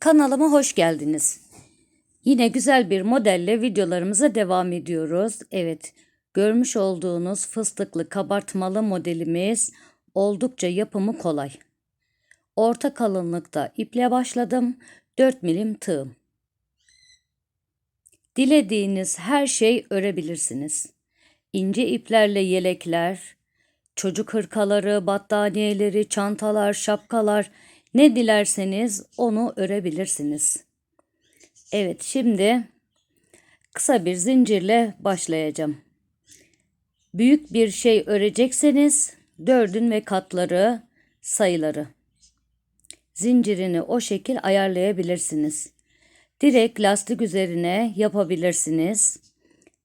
Kanalıma hoş geldiniz. Yine güzel bir modelle videolarımıza devam ediyoruz. Evet, görmüş olduğunuz fıstıklı kabartmalı modelimiz oldukça yapımı kolay. Orta kalınlıkta iple başladım. 4 milim tığım. Dilediğiniz her şey örebilirsiniz. İnce iplerle yelekler, çocuk hırkaları, battaniyeleri, çantalar, şapkalar ne dilerseniz onu örebilirsiniz. Evet şimdi kısa bir zincirle başlayacağım. Büyük bir şey örecekseniz dördün ve katları sayıları. Zincirini o şekil ayarlayabilirsiniz. Direkt lastik üzerine yapabilirsiniz.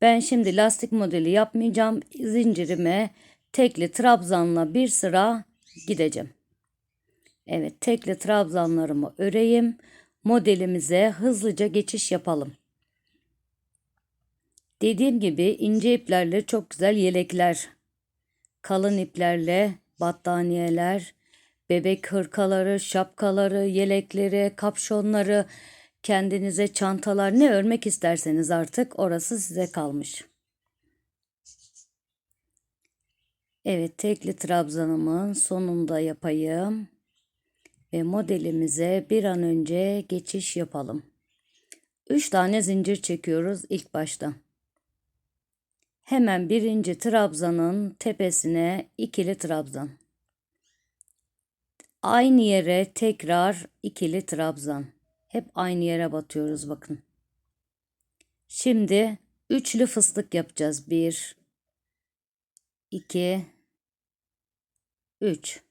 Ben şimdi lastik modeli yapmayacağım. Zincirime tekli trabzanla bir sıra gideceğim. Evet tekli trabzanlarımı öreyim. Modelimize hızlıca geçiş yapalım. Dediğim gibi ince iplerle çok güzel yelekler, kalın iplerle battaniyeler, bebek hırkaları, şapkaları, yelekleri, kapşonları, kendinize çantalar ne örmek isterseniz artık orası size kalmış. Evet tekli trabzanımın sonunda yapayım modelimize bir an önce geçiş yapalım. 3 tane zincir çekiyoruz ilk başta. Hemen birinci trabzanın tepesine ikili trabzan. Aynı yere tekrar ikili trabzan. Hep aynı yere batıyoruz bakın. Şimdi üçlü fıstık yapacağız. 1 2 3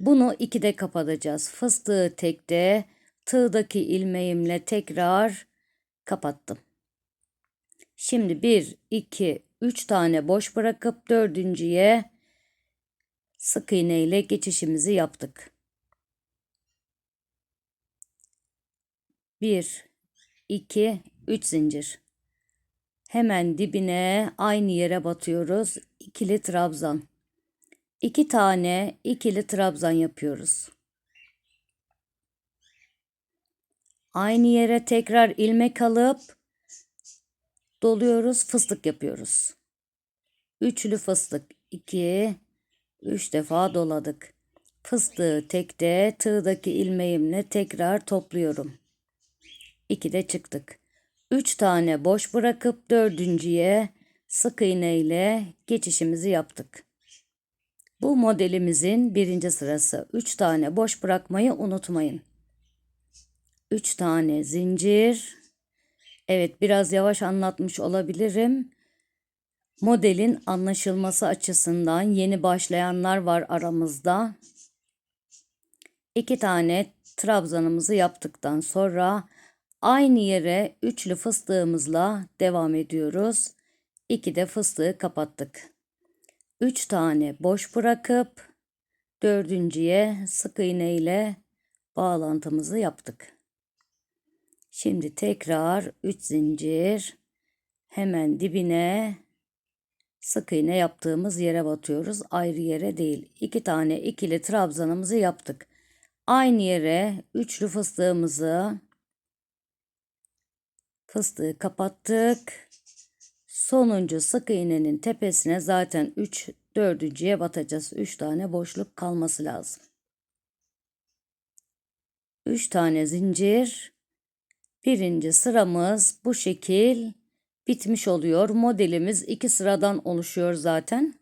Bunu ikide kapatacağız. Fıstığı tekte, tığdaki ilmeğimle tekrar kapattım. Şimdi 1 2 3 tane boş bırakıp dördüncüye sık iğne ile geçişimizi yaptık. 1 2 3 zincir. Hemen dibine aynı yere batıyoruz. İkili trabzan. 2 tane ikili trabzan yapıyoruz. Aynı yere tekrar ilmek alıp doluyoruz, fıstık yapıyoruz. Üçlü fıstık 2 3 defa doladık. Fıstığı tekte tığdaki ilmeğimle tekrar topluyorum. 2 de çıktık. 3 tane boş bırakıp dördüncüye sık iğne ile geçişimizi yaptık. Bu modelimizin birinci sırası. 3 tane boş bırakmayı unutmayın. 3 tane zincir. Evet biraz yavaş anlatmış olabilirim. Modelin anlaşılması açısından yeni başlayanlar var aramızda. 2 tane trabzanımızı yaptıktan sonra aynı yere üçlü fıstığımızla devam ediyoruz. 2 de fıstığı kapattık. 3 tane boş bırakıp dördüncüye sık iğne ile bağlantımızı yaptık. Şimdi tekrar 3 zincir hemen dibine sık iğne yaptığımız yere batıyoruz. Ayrı yere değil. 2 tane ikili trabzanımızı yaptık. Aynı yere üçlü fıstığımızı fıstığı kapattık. Sonuncu sık iğnenin tepesine zaten 3 dördüncüye batacağız. 3 tane boşluk kalması lazım. 3 tane zincir. Birinci sıramız bu şekil bitmiş oluyor. Modelimiz iki sıradan oluşuyor zaten.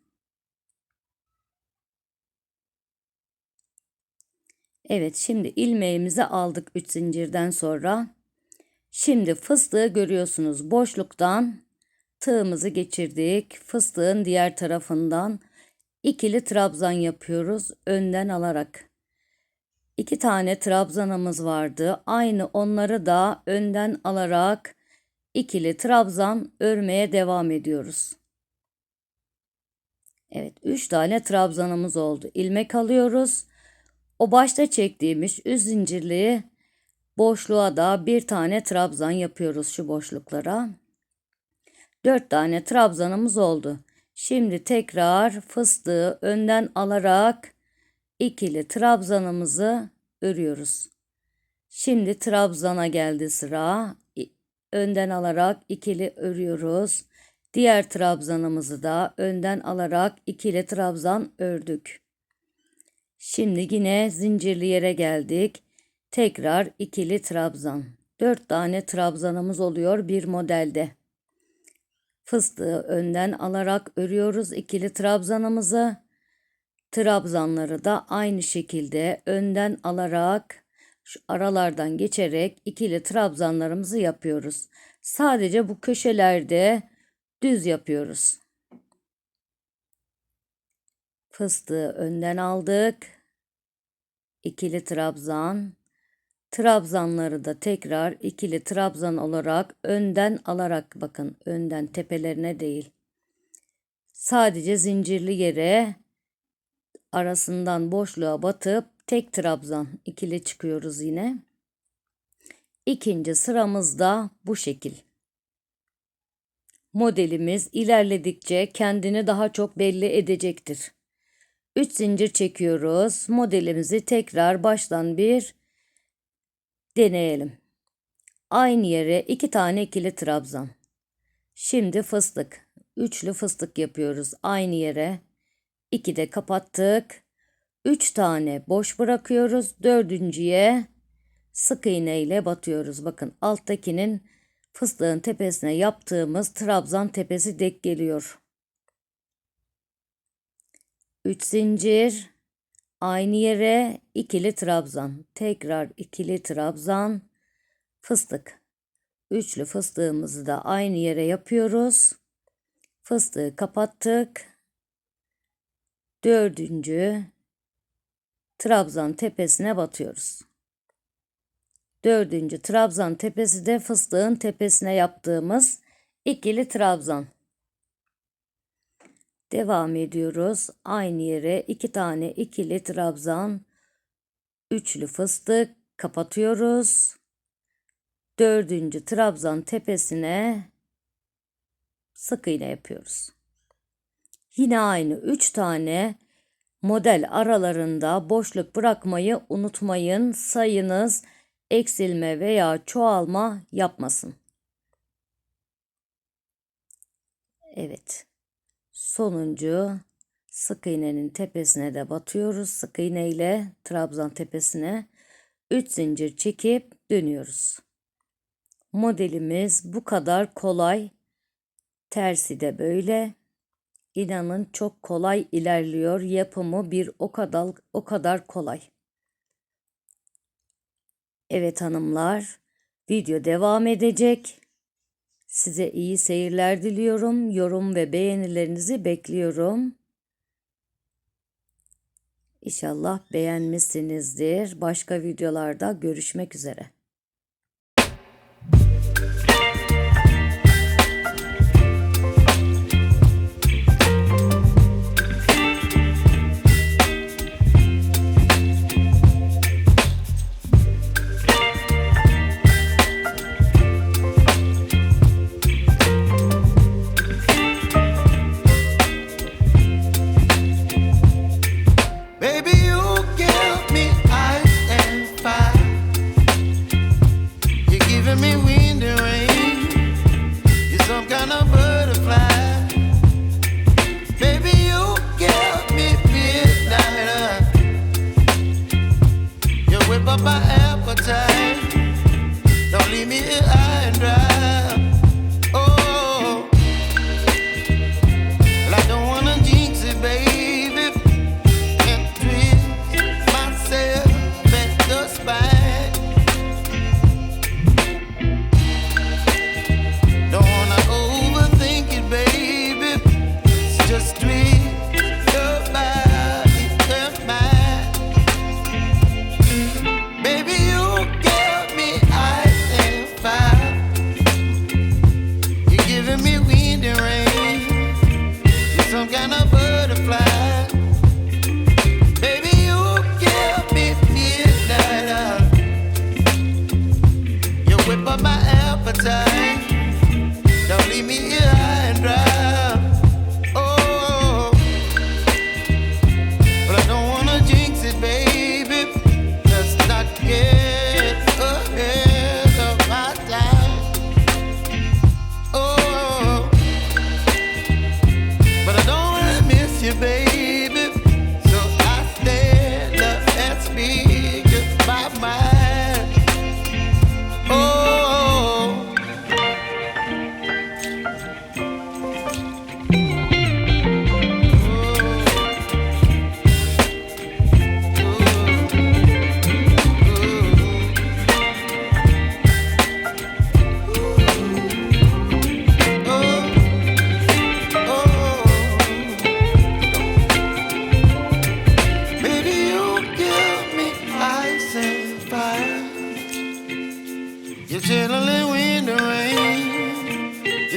Evet şimdi ilmeğimizi aldık 3 zincirden sonra. Şimdi fıstığı görüyorsunuz boşluktan tığımızı geçirdik. Fıstığın diğer tarafından ikili trabzan yapıyoruz önden alarak. İki tane trabzanımız vardı. Aynı onları da önden alarak ikili trabzan örmeye devam ediyoruz. Evet, üç tane trabzanımız oldu. İlmek alıyoruz. O başta çektiğimiz üst zincirliği boşluğa da bir tane trabzan yapıyoruz şu boşluklara. Dört tane trabzanımız oldu. Şimdi tekrar fıstığı önden alarak ikili trabzanımızı örüyoruz. Şimdi trabzana geldi sıra. Önden alarak ikili örüyoruz. Diğer trabzanımızı da önden alarak ikili trabzan ördük. Şimdi yine zincirli yere geldik. Tekrar ikili trabzan. 4 tane trabzanımız oluyor bir modelde. Fıstığı önden alarak örüyoruz ikili trabzanımızı. Trabzanları da aynı şekilde önden alarak şu aralardan geçerek ikili trabzanlarımızı yapıyoruz. Sadece bu köşelerde düz yapıyoruz. Fıstığı önden aldık. İkili trabzan. Trabzanları da tekrar ikili trabzan olarak önden alarak bakın önden tepelerine değil. Sadece zincirli yere arasından boşluğa batıp tek trabzan ikili çıkıyoruz yine. İkinci sıramızda bu şekil. Modelimiz ilerledikçe kendini daha çok belli edecektir. 3 zincir çekiyoruz. Modelimizi tekrar baştan bir deneyelim. Aynı yere iki tane ikili trabzan. Şimdi fıstık. Üçlü fıstık yapıyoruz aynı yere. 2 de kapattık. 3 tane boş bırakıyoruz. Dördüncüye sık iğne ile batıyoruz. Bakın alttakinin fıstığın tepesine yaptığımız trabzan tepesi dek geliyor. 3 zincir aynı yere ikili trabzan. Tekrar ikili trabzan fıstık. Üçlü fıstığımızı da aynı yere yapıyoruz. Fıstığı kapattık. Dördüncü trabzan tepesine batıyoruz. Dördüncü trabzan tepesi de fıstığın tepesine yaptığımız ikili trabzan. Devam ediyoruz. Aynı yere iki tane ikili trabzan, üçlü fıstık kapatıyoruz. Dördüncü trabzan tepesine sık iğne yapıyoruz. Yine aynı üç tane model aralarında boşluk bırakmayı unutmayın. Sayınız eksilme veya çoğalma yapmasın. Evet sonuncu sık iğnenin tepesine de batıyoruz. Sık iğne ile trabzan tepesine 3 zincir çekip dönüyoruz. Modelimiz bu kadar kolay. Tersi de böyle. İnanın çok kolay ilerliyor. Yapımı bir o kadar o kadar kolay. Evet hanımlar, video devam edecek. Size iyi seyirler diliyorum. Yorum ve beğenilerinizi bekliyorum. İnşallah beğenmişsinizdir. Başka videolarda görüşmek üzere.